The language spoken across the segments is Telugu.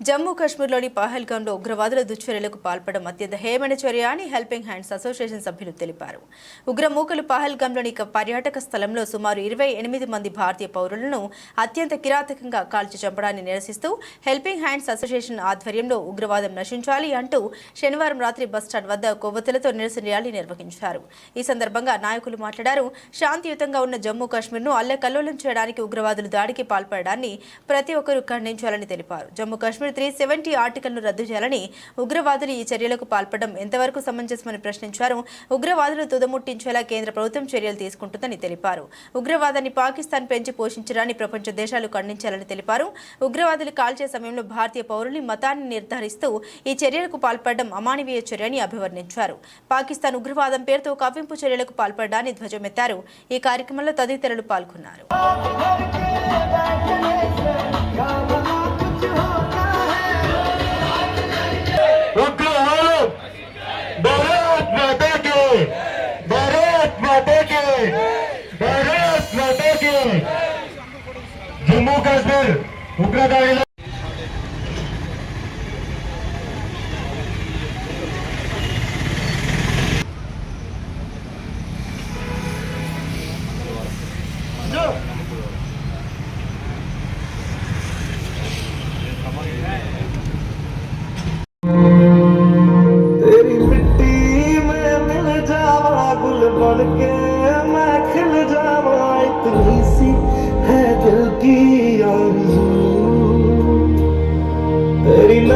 జమ్మూ కాశ్మీర్లోని పహల్గాంలో ఉగ్రవాదుల దుశ్చర్యలకు పాల్పడడం అత్యంత హేమైన చర్య అని హెల్పింగ్ హ్యాండ్స్ అసోసియేషన్ సభ్యులు తెలిపారు. ఉగ్రమూకలు పహల్గాంలోని పర్యాటక స్థలంలో సుమారు ఇరవై ఎనిమిది మంది భారతీయ పౌరులను అత్యంత కిరాతకంగా కాల్చి చంపడాన్ని నిరసిస్తూ హెల్పింగ్ హ్యాండ్స్ అసోసియేషన్ ఆధ్వర్యంలో ఉగ్రవాదం నశించాలి అంటూ శనివారం రాత్రి బస్టాండ్ వద్ద కొవ్వొత్తులతో నిరసన ర్యాలీ నిర్వహించారు. ఈ సందర్భంగా నాయకులు మాట్లాడారు. శాంతియుతంగా ఉన్న జమ్మూ కాశ్మీర్ను అల్లకల్లోలం చేయడానికి ఉగ్రవాదులు దాడికి పాల్పడడాన్ని ప్రతి ఒక్కరూ ఖండించాలని తెలిపారు. జమ్మూ కాశ్మీర్ త్రీ సెవెంటీ ఆర్టికల్ను రద్దు చేయాలని ఉగ్రవాదులు ఈ చర్యలకు పాల్పడడం ఎంతవరకు సమంజసమని ప్రశ్నించారు. ఉగ్రవాదులు తుదముట్టించేలా కేంద్ర ప్రభుత్వం చర్యలు తీసుకుంటుందని తెలిపారు. ఉగ్రవాదాన్ని పాకిస్తాన్ పెంచి పోషించడాన్ని ప్రపంచ దేశాలు ఖండించాలని తెలిపారు. ఉగ్రవాదులు కాల్చే సమయంలో భారతీయ పౌరుల్ని మతాన్ని నిర్ధారిస్తూ ఈ చర్యలకు పాల్పడడం అమానవీయ చర్యని అభివర్ణించారు. పాకిస్తాన్ ఉగ్రవాదం పేరుతో కవ్వింపు చర్యలకు పాల్పడడాన్ని ధ్వజమెత్తారు. ఈ కార్యక్రమంలో తదితరులు పాల్గొన్నారు. जम्मू काश्मीर ഉഗ്രതായിലെ तेरी मिट्टी में मिल जावा गुल बन के।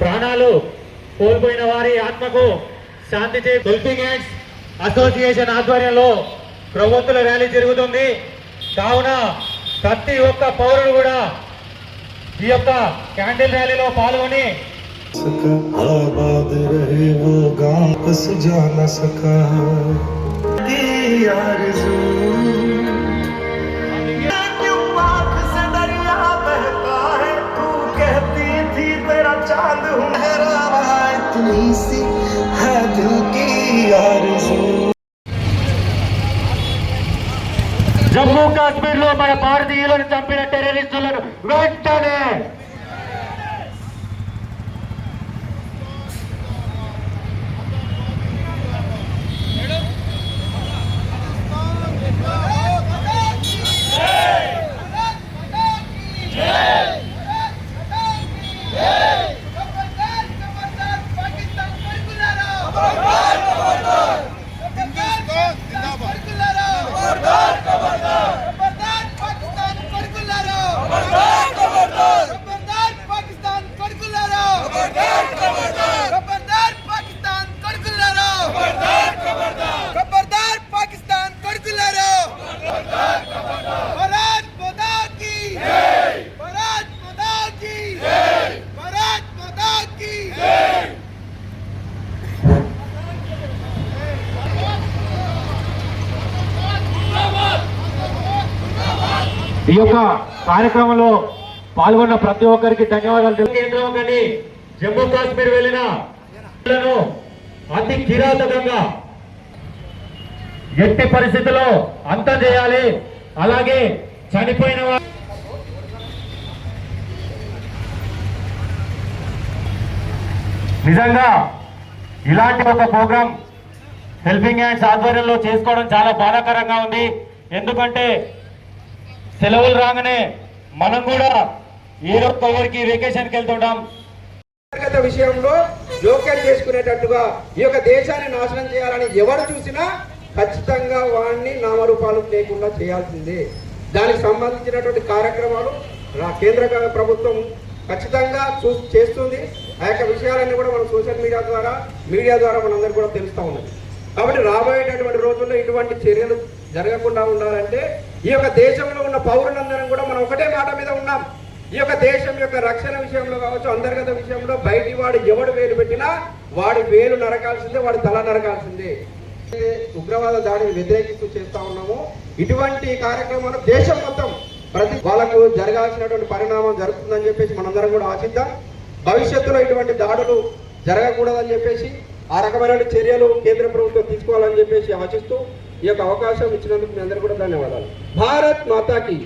ప్రాణాలు కోల్పోయిన వారి ఆత్మకు శాంతి చే హెల్పింగ్ హ్యాండ్స్ అసోసియేషన్ ఆధ్వర్యంలో ప్రభుత్వ ర్యాలీ జరుగుతుంది కావున ప్రతి ఒక్క పౌరుడు కూడా ఈ యొక్క క్యాండిల్ ర్యాలీలో పాల్గొని सका आबाद रहे वो गांव बस जा न सका कहती थी तेरा चांद हूँ लहरावा इतनी सी है दिल की आरज़ू జమ్మూ కాశ్మీర్ లో మన భారతీయులను చంపిన టెర్రరిస్టులను వెంటనే ఈ యొక్క కార్యక్రమంలో పాల్గొన్న ప్రతి ఒక్కరికి ధన్యవాదాలు కేంద్రం కానీ జమ్మూ కాశ్మీర్ వెళ్ళిన అతి కిరాతకంగా ఎట్టి పరిస్థితుల్లో అంతం చేయాలి. అలాగే చనిపోయిన నిజంగా ఇలాంటి ఒక ప్రోగ్రాం హెల్పింగ్ హ్యాండ్స్ ఆధ్వర్యంలో చేసుకోవడం చాలా బాధాకరంగా ఉంది. ఎందుకంటే సెలవులు రాగానే మనం కూడా ఈ రోజు ఎవరికి వెకేషన్కి వెళ్తుంటాం. అంతర్గత విషయంలో జోక్యం చేసుకునేటట్టుగా ఈ యొక్క దేశాన్ని నాశనం చేయాలని ఎవరు చూసినా ఖచ్చితంగా వాడిని నామరూపాలు లేకుండా చేయాల్సిందే. దానికి సంబంధించినటువంటి కార్యక్రమాలు రా- కేంద్ర ప్రభుత్వం ఖచ్చితంగా చూ చేస్తుంది. ఆ యొక్క విషయాలన్నీ కూడా మనం సోషల్ మీడియా ద్వారా మీడియా ద్వారా మనందరికీ కూడా తెలుస్తూ ఉన్నది. కాబట్టి రాబోయేటటువంటి రోజుల్లో ఇటువంటి చర్యలు జరగకుండా ఉండాలంటే ఈ యొక్క దేశంలో ఉన్న పౌరులందరం కూడా మనం ఒకటే మాట మీద ఉన్నాం. ఈ యొక్క దేశం యొక్క రక్షణ విషయంలో కావచ్చు అంతర్గత విషయంలో బయటి వాడు ఎవడు వేలు పెట్టినా వాడి వేలు నరకాల్సిందే వాడి తల నరకాల్సిందే. ఉగ్రవాద దాడిని వ్యతిరేకిస్తూ చేస్తా ఉన్నాము. ఇటువంటి కార్యక్రమాలు దేశం మొత్తం ప్రతి వాళ్ళకు జరగాల్సినటువంటి పరిణామం జరుగుతుందని చెప్పేసి మనందరం కూడా ఆశిద్దాం. భవిష్యత్తులో ఇటువంటి దాడులు జరగకూడదని చెప్పేసి ఆ రకమైన చర్యలు కేంద్ర ప్రభుత్వం తీసుకోవాలని చెప్పేసి ఆశిస్తూ ఈ యొక్క అవకాశం ఇచ్చినందుకు మీ అందరూ కూడా ధన్యవాదాలు. భారత్ మాతాకి.